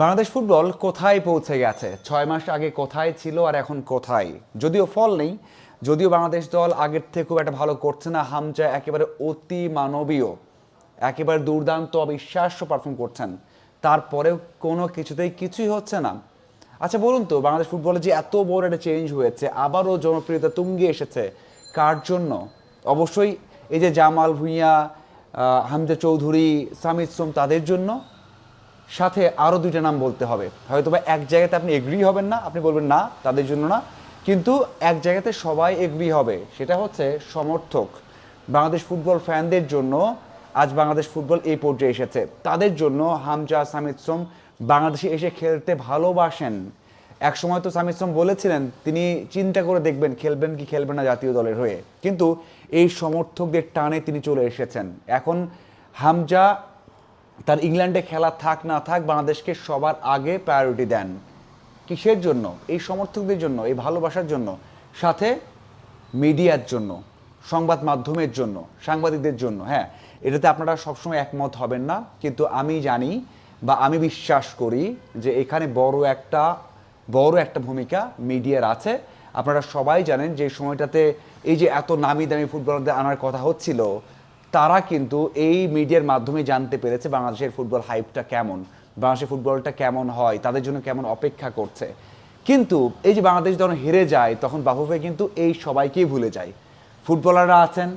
Bangladesh football কোথায় পৌঁছে গেছে? ছয় মাস আগে কোথায় ছিল আর এখন কোথায়? যদিও ফল নেই, যদিও বাংলাদেশ দল আগের থেকে খুব একটা ভালো করছে না, হামজা একেবারে অতি মানবীয়, একেবারে দুর্দান্ত, অবিশ্বাস্য পারফর্ম করছেন। তারপরেও কোনো কিছুতেই কিছুই হচ্ছে না। আচ্ছা বলুন তো, বাংলাদেশ ফুটবলে যে এত বড় একটা চেঞ্জ হয়েছে, আবারও জনপ্রিয়তা তুঙ্গে এসেছে, কার জন্য? অবশ্যই এই যে জামাল ভুঁইয়া হামজা চৌধুরী, সামিদ সোম, তাদের জন্য। সাথে আরও দুইটা নাম বলতে হবে। হয়তো বা এক জায়গাতে আপনি এগ্রি হবেন না, আপনি বলবেন না, তাদের জন্য না। কিন্তু এক জায়গাতে সবাই এগ্রি হবে, সেটা হচ্ছে সমর্থক। বাংলাদেশ ফুটবল ফ্যানদের জন্য আজ বাংলাদেশ ফুটবল এই পর্যায়ে এসেছে। তাদের জন্য হামজা সামিদ সোম বাংলাদেশে এসে খেলতে ভালোবাসেন। এক সময় তো সামিদ সোম বলেছিলেন, তিনি চিন্তা করে দেখবেন, খেলবেন কি খেলবেন না জাতীয় দলের হয়ে। কিন্তু এই সমর্থকদের টানে তিনি চলে এসেছেন। এখন হামজা তার ইংল্যান্ডে খেলা থাক, না থাক, বাংলাদেশকে সবার আগে প্রায়োরিটি দেন। কিসের জন্য? এই সমর্থকদের জন্য, এই ভালোবাসার জন্য, সাথে মিডিয়ার জন্য, সংবাদ মাধ্যমের জন্য, সাংবাদিকদের জন্য হ্যাঁ। এটাতে আপনারা সবসময় একমত হবেন না, কিন্তু আমি জানি বা আমি বিশ্বাস করি যে এখানে বড় একটা বড় একটা ভূমিকা মিডিয়ার আছে। আপনারা সবাই জানেন যে সময়টাতে এই যে এত নামি দামি ফুটবলারদের আনার কথা হচ্ছিল তারা কিন্তু এই মিডিয়ার মাধ্যমে জানতে পেরেছে বাংলাদেশের ফুটবল হাইপটা কেমন, বাংলাদেশের ফুটবলটা কেমন হয়, তাদের জন্য কেমন অপেক্ষা করছে। কিন্তু এই যে বাংলাদেশ যখন হেরে যায়, তখন বাফুফে কিন্তু এই সবাইকেই ভুলে যায়। ফুটবলাররা আছেন,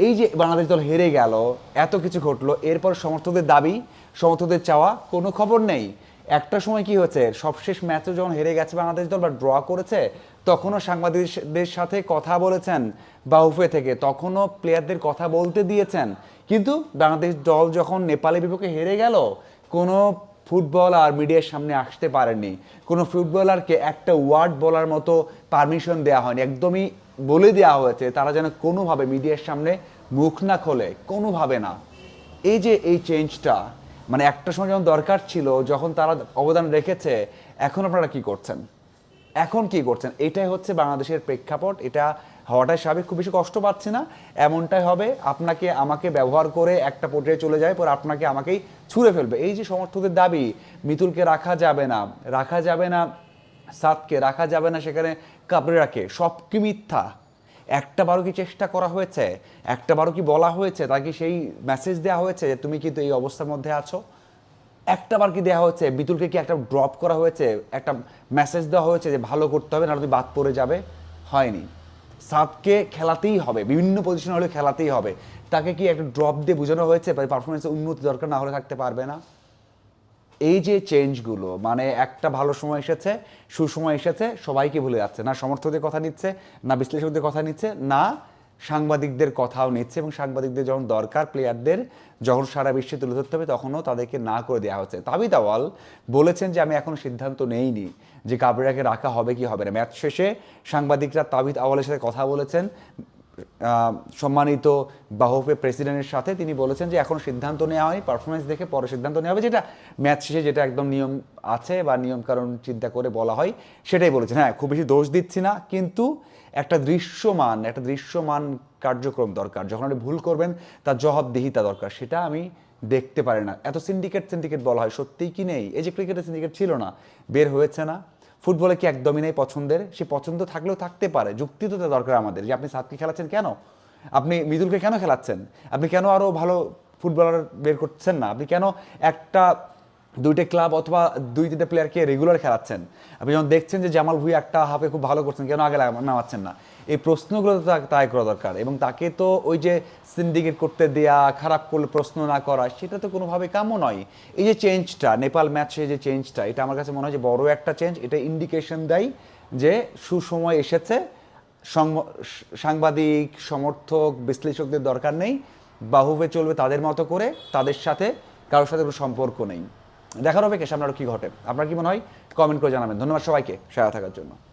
এই যে বাংলাদেশ দল হেরে গেল, এত কিছু ঘটলো, এরপর সমর্থকদের দাবি, সমর্থকদের চাওয়া, কোনো খবর নেই। একটা সময় কি হয়েছে? সবশেষ ম্যাচে যখন হেরে গেছে বাংলাদেশ দল বা ড্র করেছে, তখনও সাংবাদিকদের সাথে কথা বলেছেন বাউফে থেকে। তখনও প্লেয়ারদের কথা বলতে দিয়েছেন। কিন্তু বাংলাদেশ দল যখন নেপালের বিপক্ষে হেরে গেল, কোনো ফুটবলার মিডিয়ার সামনে আসতে পারেনি কোনো ফুটবলারকে একটা ওয়ার্ড বলার মতো পারমিশন দেওয়া হয়নি। একদমই বলে দেওয়া হয়েছে, তারা যেন কোনোভাবে মিডিয়ার সামনে মুখ না খোলে। কোনোভাবে না। এই যে এই চেঞ্জটা মানে একটা সময় যখন দরকার ছিল, যখন তারা অবদান রেখেছে, এখন আপনারা কি করছেন? এখন কি করছেন? এটাই হচ্ছে বাংলাদেশের প্রেক্ষাপট। এটা হওয়াটাই স্বাভাবিক। খুব বেশি কষ্ট পাচ্ছি না। এমনটাই হবে, আপনাকে, আমাকে ব্যবহার করে একটা পর্যায়ে চলে যায়, পর আপনাকে আমাকেই ছুঁড়ে ফেলবে। এই যে সমর্থকদের দাবি, মিতুলকে রাখা যাবে না, রাখা যাবে না সাতকে রাখা যাবে না সেখানে কাবরেরাকে সব কি মিথ্যা। একটা বারো কি চেষ্টা করা হয়েছে? একটা বারো কি বলা হয়েছে? তাকে সেই মেসেজ দেওয়া হয়েছে যে তুমি কিন্তু এই অবস্থার মধ্যে আছো? একটা বার কি দেওয়া হয়েছে? বিতুলকে কি একটা ড্রপ করা হয়েছে? একটা মেসেজ দেওয়া হয়েছে যে ভালো করতে হবে না তুমি বাদ পড়ে যাবে? হয়নি। সাদকে খেলাতেই হবে, বিভিন্ন পজিশনে হলে খেলাতেই হবে। তাকে কি একটা ড্রপ দিয়ে বোঝানো হয়েছে? পারফরমেন্সের উন্নতি দরকার, না হলে থাকতে পারবে না? এই যে চেঞ্জগুলো মানে একটা ভালো সময় এসেছে, সুসময় এসেছে, সবাইকে ভুলে যাচ্ছে। না সমর্থকদের কথা নিচ্ছে, না বিশ্লেষকদের কথা নিচ্ছে, না সাংবাদিকদের কথাও নিচ্ছে এবং সাংবাদিকদের যখন দরকার প্লেয়ারদের যখন সারা বিশ্বে তুলে ধরতে হবে, তখনও তাদেরকে না করে দেওয়া হচ্ছে। তাবিদ আওয়াল বলেছেন যে, আমি এখনও সিদ্ধান্ত নেইনি যে কাবরেরাকে রাখা হবে কি হবে না। ম্যাচ শেষে সাংবাদিকরা তাবিদ আওয়ালের সাথে কথা বলেছেন। সম্মানিত বাহপে প্রেসিডেন্টের সাথে তিনি বলেছেন যে এখন সিদ্ধান্ত নেওয়া হয়নি পারফরমেন্স দেখে পরে সিদ্ধান্ত নেওয়া হবে, যেটা ম্যাচ শেষে যেটা একদম নিয়ম আছে বা নিয়ম কারণ চিন্তা করে বলা হয়, সেটাই বলেছেন। হ্যাঁ খুব বেশি দোষ দিচ্ছি না, কিন্তু একটা দৃশ্যমান একটা দৃশ্যমান কার্যক্রম দরকার। যখন আপনি ভুল করবেন, তার জবাবদিহিতা দরকার, সেটা আমি দেখতে পারি না। এত সিন্ডিকেট সিন্ডিকেট বলা হয়, সত্যিই কি নেই? এই যে ক্রিকেটের সিন্ডিকেট ছিল না, বের হয়েছে না। ফুটবলে কি একদমই নেই পছন্দের? সে পছন্দ থাকলেও থাকতে পারে। যুক্তি তো দরকার আমাদের যে আপনি সাতকে খেলাচ্ছেন কেন? আপনি মিদুলকে কেন খেলাচ্ছেন? আপনি কেন আরও ভালো ফুটবলার বের করছেন না? আপনি কেন একটা দুইটা ক্লাব অথবা দুই তিনটা প্লেয়ারকে রেগুলার খেলাচ্ছেন। আপনি যখন দেখছেন যে জামাল ভুই একটা হাফে খুব ভালো করছেন, কেন আগে নামাচ্ছেন না? এই প্রশ্নগুলো তো তাই করা দরকার এবং তাকে তো ওই যে সিন্ডিকেট করতে দেয়া, খারাপ করলে প্রশ্ন না করা, সেটা তো কোনোভাবে কামও নয়। এই যে চেঞ্জটা নেপাল ম্যাচে যে চেঞ্জটা এটা আমার কাছে মনে হয় যে বড় একটা চেঞ্জ এটা ইন্ডিকেশন দেয় যে সুসময় এসেছে। সাংবাদিক, সমর্থক, বিশ্লেষকদের দরকার নেই। বাহুবে চলবে তাদের মতো করে, তাদের সাথে, কারোর সাথে কোনো সম্পর্ক নেই। দেখার কে সামনে আরও কী ঘটে? আপনার কি মনে হয়? কমেন্ট করে জানাবেন। ধন্যবাদ সবাইকে। সারা থাকার জন্য।